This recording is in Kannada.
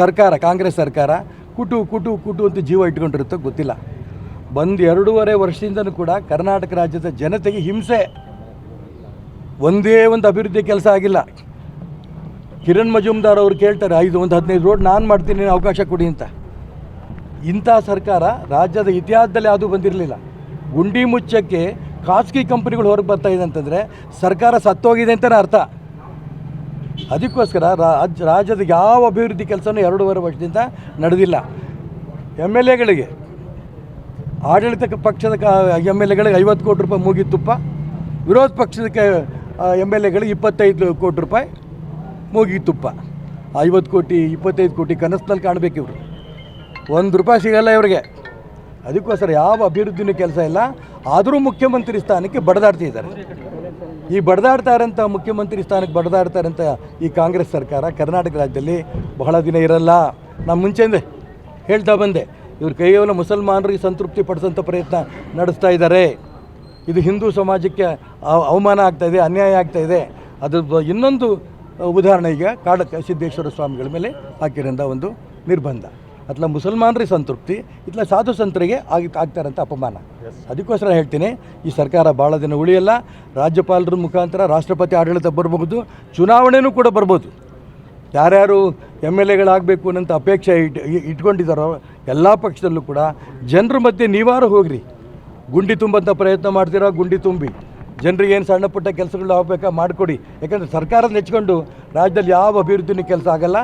ಸರ್ಕಾರ, ಕಾಂಗ್ರೆಸ್ ಸರ್ಕಾರ ಕುಟು ಕುಟು ಕುಟು ಅಂತ ಜೀವ ಇಟ್ಕೊಂಡಿರುತ್ತೋ ಗೊತ್ತಿಲ್ಲ. ಬಂದು ಎರಡೂವರೆ ವರ್ಷದಿಂದನೂ ಕೂಡ ಕರ್ನಾಟಕ ರಾಜ್ಯದ ಜನತೆಗೆ ಹಿಂಸೆ. ಒಂದೇ ಒಂದು ಅಭಿವೃದ್ಧಿ ಕೆಲಸ ಆಗಿಲ್ಲ. ಕಿರಣ್ ಮಜುಮ್ದಾರ್ ಅವರು ಕೇಳ್ತಾರೆ, ಐದು, ಒಂದು ಹದಿನೈದು ರೋಡ್ ನಾನು ಮಾಡ್ತೀನಿ ಅವಕಾಶ ಕೊಡಿ ಅಂತ. ಇಂಥ ಸರ್ಕಾರ ರಾಜ್ಯದ ಇತಿಹಾಸದಲ್ಲಿ ಯಾವುದೂ ಬಂದಿರಲಿಲ್ಲ. ಗುಂಡಿ ಮುಚ್ಚಕ್ಕೆ ಖಾಸಗಿ ಕಂಪನಿಗಳು ಹೊರಗೆ ಬರ್ತಾ ಇದೆ ಅಂತಂದರೆ ಸರ್ಕಾರ ಸತ್ತೋಗಿದೆ ಅಂತಲೇ ಅರ್ಥ. ಅದಕ್ಕೋಸ್ಕರ ರಾಜ್ ರಾಜ್ಯದ ಯಾವ ಅಭಿವೃದ್ಧಿ ಕೆಲಸನೂ ಎರಡೂವರೆ ವರ್ಷದಿಂದ ನಡೆದಿಲ್ಲ. ಎಂ ಎಲ್ ಎಗಳಿಗೆ, ಆಡಳಿತ ಪಕ್ಷದ ಎಂ ಎಲ್ ಎಗಳಿಗೆ ಐವತ್ತು ಕೋಟಿ ರೂಪಾಯಿ ಮೂಗಿ ತುಪ್ಪ ವಿರೋಧ ಪಕ್ಷದ ಎಂ ಎಲ್ ಎಗಳಿಗೆ ಇಪ್ಪತ್ತೈದು ಕೋಟಿ ರೂಪಾಯಿ ಮೂಗಿ ತುಪ್ಪ ಐವತ್ತು ಕೋಟಿ, ಇಪ್ಪತ್ತೈದು ಕೋಟಿ ಕನಸಿನಲ್ಲಿ ಕಾಣಬೇಕು ಇವರು. ಒಂದು ರೂಪಾಯಿ ಸಿಗಲ್ಲ ಇವರಿಗೆ. ಅದಕ್ಕೋಸ್ಕರ ಯಾವ ಅಭಿವೃದ್ಧಿನೂ ಕೆಲಸ ಇಲ್ಲ. ಆದರೂ ಮುಖ್ಯಮಂತ್ರಿ ಸ್ಥಾನಕ್ಕೆ ಬಡದಾಡ್ತಿದ್ದಾರೆ. ಈ ಬಡ್ದಾಡ್ತಾ ಇರೋಂಥ ಮುಖ್ಯಮಂತ್ರಿ ಸ್ಥಾನಕ್ಕೆ ಬಡ್ದಾಡ್ತಾ ಇರೋಂಥ ಈ ಕಾಂಗ್ರೆಸ್ ಸರ್ಕಾರ ಕರ್ನಾಟಕ ರಾಜ್ಯದಲ್ಲಿ ಬಹಳ ದಿನ ಇರಲ್ಲ. ನಾನು ಮುಂಚೆಂದೆ ಹೇಳ್ತಾ ಬಂದೆ, ಇವರು ಕೇವಲ ಮುಸಲ್ಮಾನರಿಗೆ ಸಂತೃಪ್ತಿ ಪಡಿಸೋಂಥ ಪ್ರಯತ್ನ ನಡೆಸ್ತಾ ಇದ್ದಾರೆ. ಇದು ಹಿಂದೂ ಸಮಾಜಕ್ಕೆ ಅವಮಾನ ಆಗ್ತಾ ಇದೆ, ಅನ್ಯಾಯ ಆಗ್ತಾ ಇದೆ. ಅದು ಇನ್ನೊಂದು ಉದಾಹರಣೆ ಈಗ ಕಾಡ ಸಿದ್ದೇಶ್ವರ ಸ್ವಾಮಿಗಳ ಮೇಲೆ ಹಾಕಿರೋಂಥ ಒಂದು ನಿರ್ಬಂಧ. ಅತ್ಲ ಮುಸಲ್ಮಾನರಿಗೆ ಸಂತೃಪ್ತಿ ಇತ್ಲ ಸಾಧು ಸಂತರಿಗೆ ಆಗಿ ಆಗ್ತಾರಂಥ ಅಪಮಾನ. ಅದಕ್ಕೋಸ್ಕರ ಹೇಳ್ತೀನಿ ಈ ಸರ್ಕಾರ ಭಾಳ ದಿನ ಉಳಿಯಲ್ಲ ರಾಜ್ಯಪಾಲರ ಮುಖಾಂತರ ರಾಷ್ಟ್ರಪತಿ ಆಡಳಿತ ಬರಬಹುದು ಚುನಾವಣೆಯೂ ಕೂಡ ಬರ್ಬೋದು. ಯಾರ್ಯಾರು ಎಂ ಎಲ್ ಎಗಳಾಗಬೇಕು ಅನ್ನೋಂಥ ಅಪೇಕ್ಷೆ ಇಟ್ ಇಟ್ಕೊಂಡಿದ್ದಾರೋ ಎಲ್ಲ ಪಕ್ಷದಲ್ಲೂ ಕೂಡ ಜನರ ಮಧ್ಯೆ ನೀವಾರು ಹೋಗ್ರಿ. ಗುಂಡಿ ತುಂಬಂಥ ಪ್ರಯತ್ನ ಮಾಡ್ತೀರೋ ಗುಂಡಿ ತುಂಬಿ. ಜನರಿಗೆ ಏನು ಸಣ್ಣ ಪುಟ್ಟ ಕೆಲಸಗಳು ಆಗಬೇಕಾ ಮಾಡಿಕೊಡಿ. ಯಾಕಂದರೆ ಸರ್ಕಾರದ ನೆಚ್ಕೊಂಡು ರಾಜ್ಯದಲ್ಲಿ ಯಾವ ಅಭಿವೃದ್ಧಿನೂ ಕೆಲಸ ಆಗಲ್ಲ.